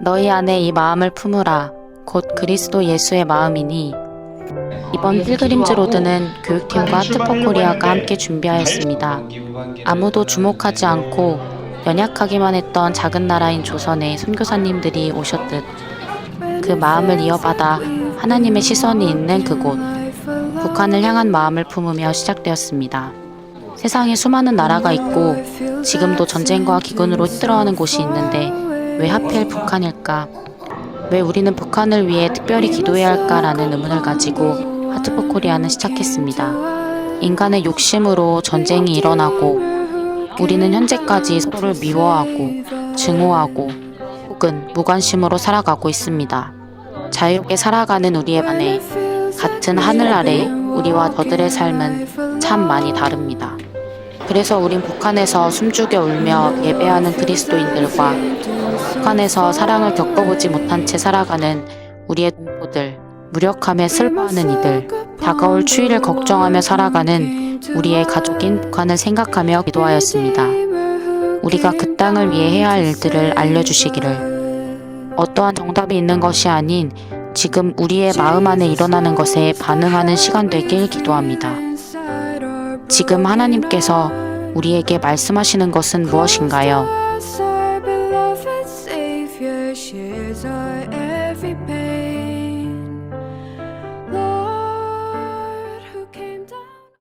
너희 안에 이 마음을 품으라. 곧 그리스도 예수의 마음이니 이번 필그림즈 로드는 교육팀과 하트포 코리아가 함께 준비하였습니다. 아무도 주목하지 않고 연약하기만 했던 작은 나라인 조선에 선교사님들이 오셨듯 그 마음을 이어받아 하나님의 시선이 있는 그곳 북한을 향한 마음을 품으며 시작되었습니다. 세상에 수많은 나라가 있고 지금도 전쟁과 기근으로 힘들어하는 곳이 있는데 왜 하필 북한일까? 왜 우리는 북한을 위해 특별히 기도해야 할까라는 의문을 가지고 하트포 코리아는 시작했습니다. 인간의 욕심으로 전쟁이 일어나고 우리는 현재까지 서로를 미워하고 증오하고 혹은 무관심으로 살아가고 있습니다. 자유롭게 살아가는 우리에 반해 같은 하늘 아래 우리와 저들의 삶은 참 많이 다릅니다. 그래서 우린 북한에서 숨죽여 울며 예배하는 그리스도인들과 북한에서 사랑을 겪어보지 못한 채 살아가는 우리의 동포들, 무력함에 슬퍼하는 이들, 다가올 추위를 걱정하며 살아가는 우리의 가족인 북한을 생각하며 기도하였습니다. 우리가 그 땅을 위해 해야 할 일들을 알려주시기를 어떠한 정답이 있는 것이 아닌 지금 우리의 마음 안에 일어나는 것에 반응하는 시간 되길 기도합니다. 지금 하나님께서 우리에게 말씀하시는 것은 무엇인가요?